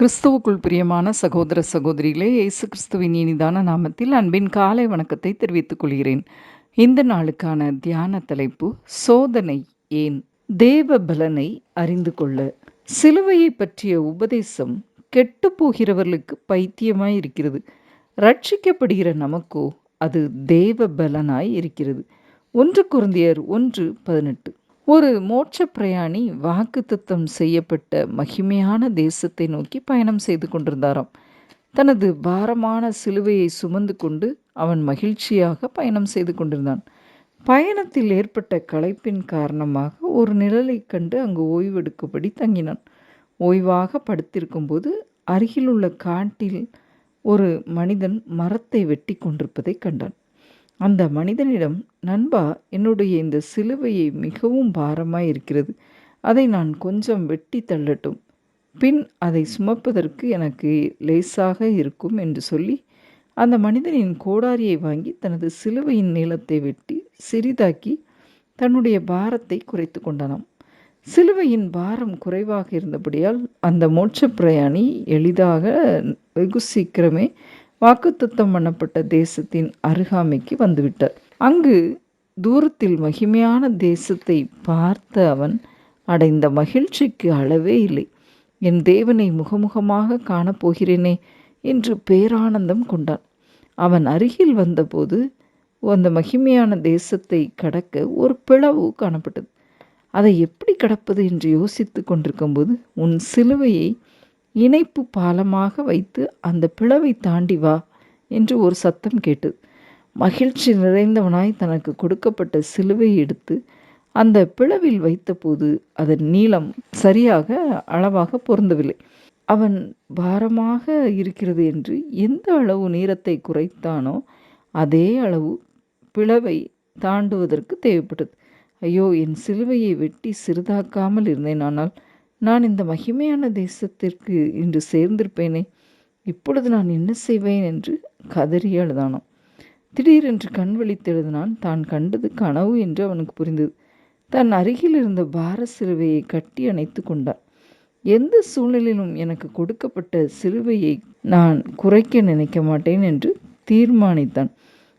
கிறிஸ்துவுக்குள் பிரியமான சகோதர சகோதரிகளே இயேசு கிறிஸ்துவின் இனிதான நாமத்தில் அன்பின் காலை வணக்கத்தை தெரிவித்துக் கொள்கிறேன். இந்த நாளுக்கான தியான தலைப்பு சோதனை ஏன்? தேவ பலனை அறிந்து கொள்ள. சிலுவையை பற்றிய உபதேசம் கெட்டு போகிறவர்களுக்கு பைத்தியமாய் இருக்கிறது. ரட்சிக்கப்படுகிற நமக்கோ அது தேவ பலனாய் இருக்கிறது. ஒன்று குருந்தியர் ஒன்று பதினெட்டு. ஒரு மோட்ச பிரயாணி வாக்குத்தத்தம் செய்யப்பட்ட மகிமையான தேசத்தை நோக்கி பயணம் செய்து கொண்டிருந்தாராம். தனது பாரமான சிலுவையை சுமந்து கொண்டு அவன் மகிழ்ச்சியாக பயணம் செய்து கொண்டிருந்தான். பயணத்தில் ஏற்பட்ட களைப்பின் காரணமாக ஒரு நிழலை கண்டு அங்கு ஓய்வெடுக்கும்படி தங்கினான். ஓய்வாக படுத்திருக்கும்போது அருகிலுள்ள காட்டில் ஒரு மனிதன் மரத்தை வெட்டி கொண்டிருப்பதை கண்டான். அந்த மனிதனிடம் நண்பா என்னுடைய இந்த சிலுவையை மிகவும் பாரமாய் இருக்கிறது. அதை நான் கொஞ்சம் வெட்டி தள்ளட்டும். பின் அதை சுமப்பதற்கு எனக்கு லேசாக இருக்கும் என்று சொல்லி அந்த மனிதனின் கோடாரியை வாங்கி தனது சிலுவையின் நீளத்தை வெட்டி சிறிதாக்கி தன்னுடைய பாரத்தை குறைத்து கொண்டனாம் சிலுவையின் பாரம் குறைவாக இருந்தபடியால் அந்த மோட்ச பிரயாணி எளிதாக வெகு சீக்கிரமே வாக்குத்தத்தம் பண்ணப்பட்ட தேசத்தின் அருகாமைக்கு வந்துவிட்டார். அங்கு தூரத்தில் மகிமையான தேசத்தை பார்த்த அவன் அடைந்த மகிழ்ச்சிக்கு அளவே இல்லை. என் தேவனை முகமுகமாக காணப்போகிறேனே என்று பேரானந்தம் கொண்டான். அவன் அருகில் வந்தபோது அந்த மகிமையான தேசத்தை கடக்க ஒரு பிளவு காணப்பட்டது. அதை எப்படி கடப்பது என்று யோசித்து கொண்டிருக்கும்போது உன் சிலுவையை இணைப்பு பாலமாக வைத்து அந்த பிளவை தாண்டி வா என்று ஒரு சத்தம் கேட்டது மகிழ்ச்சி நிறைந்தவனாய் தனக்கு கொடுக்கப்பட்ட சிலுவை எடுத்து அந்த பிளவில் வைத்தபோது அதன் நீளம் சரியாக அளவாக பொருந்தவில்லை. அவன் பாரமாக இருக்கிறது என்று எந்த அளவு நீரத்தை குறைத்தானோ அதே அளவு பிளவை தாண்டுவதற்கு தேவைப்பட்டது. ஐயோ என் சிலுவையை வெட்டி சிறிதாக்காமல் இருந்தேன் ஆனால் நான் இந்த மகிமையான தேசத்திற்கு இன்று சேர்ந்திருப்பேனே இப்பொழுது நான் என்ன செய்வேன் என்று கதறி அழுதானாம். திடீரென்று கண் விழித்தெழுதினான் தான் கண்டது கனவு என்று அவனுக்கு புரிந்தது. தன் அருகில் இருந்த பார சிறுவையை கட்டி அணைத்து கொண்டார் எந்த சூழ்நிலையிலும் எனக்கு கொடுக்கப்பட்ட சிலுவையை நான் குறைக்க நினைக்க மாட்டேன் என்று தீர்மானித்தான்.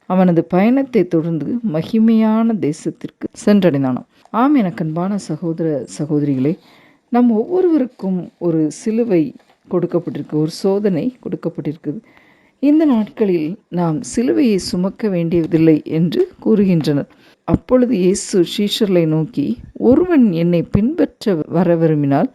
அவனது பயணத்தை தொடர்ந்து மகிமையான தேசத்திற்கு சென்றடைந்தானாம். ஆம் எனக்கு அன்பான சகோதர சகோதரிகளே நம் ஒவ்வொருவருக்கும் ஒரு சிலுவை கொடுக்கப்பட்டிருக்கு ஒரு சோதனை கொடுக்கப்பட்டிருக்குது. இந்த நாட்களில் நாம் சிலுவையை சுமக்க வேண்டியதில்லை என்று கூறுகின்றனர். அப்பொழுது இயேசு ஷீஷர்லை நோக்கி ஒருவன் என்னை பின்பற்ற வர விரும்பினால்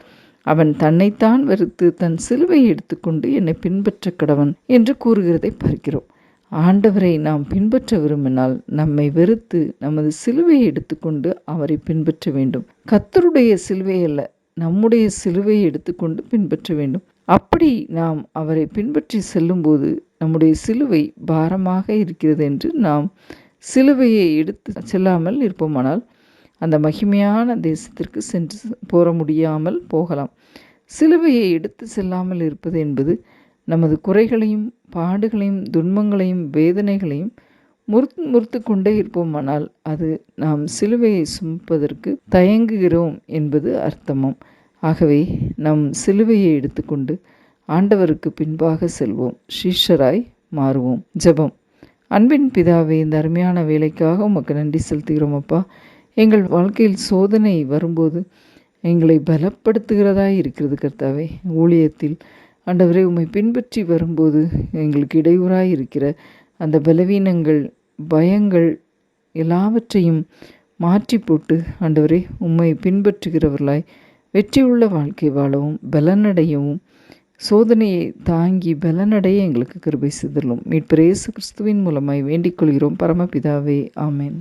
அவன் தன்னைத்தான் வெறுத்து தன் சிலுவையை எடுத்துக்கொண்டு என்னை பின்பற்ற கடவன் என்று கூறுகிறதை பார்க்கிறோம். ஆண்டவரை நாம் பின்பற்ற விரும்பினால் நம்மை வெறுத்து நமது சிலுவையை எடுத்துக்கொண்டு அவரை பின்பற்ற வேண்டும். கத்தருடைய சிலுவை அல்ல நம்முடைய சிலுவையை எடுத்துக்கொண்டு பின்பற்ற வேண்டும். அப்படி நாம் அவரை பின்பற்றி செல்லும்போது நம்முடைய சிலுவை பாரமாக இருக்கிறது என்று நாம் சிலுவையை எடுத்து செல்லாமல் இருப்போமானால் அந்த மகிமையான தேசத்திற்கு சென்று போற முடியாமல் போகலாம். சிலுவையை எடுத்து செல்லாமல் இருப்பது என்பது நமது குறைகளையும் பாடுகளையும் துன்பங்களையும் வேதனைகளையும் முறுத்து முறுத்து கொண்டே இருப்போமானால் அது நாம் சிலுவையை சுமப்பதற்கு தயங்குகிறோம் என்பது அர்த்தமாம். ஆகவே நம் சிலுவையை எடுத்துக்கொண்டு ஆண்டவருக்கு பின்பாக செல்வோம். ஷீஷராய் மாறுவோம். ஜெபம். அன்பின் பிதாவே இந்த அருமையான வேலைக்காக உமக்கு நன்றி செலுத்துகிறோம் அப்பா. எங்கள் வாழ்க்கையில் சோதனை வரும்போது எங்களை பலப்படுத்துகிறதாய் இருக்கிறது கர்த்தாவே. ஊழியத்தில் ஆண்டவரை உம்மை பின்பற்றி வரும்போது எங்களுக்கு இடையூறாய் இருக்கிற அந்த பலவீனங்கள் பயங்கள் எல்லாவற்றையும் மாற்றி போட்டு ஆண்டவரே உம்மை பின்பற்றுகிறவர்களாய் வெற்றியுள்ள வாழ்க்கை வாழவும் பலனடையவும் சோதனையை தாங்கி பலனடைய எங்களுக்கு கிருபை செய்துள்ளோம். மீட்பர் இயேசு கிறிஸ்துவின் மூலமாய் வேண்டிக் கொள்கிறோம். பரமபிதாவே ஆமேன்.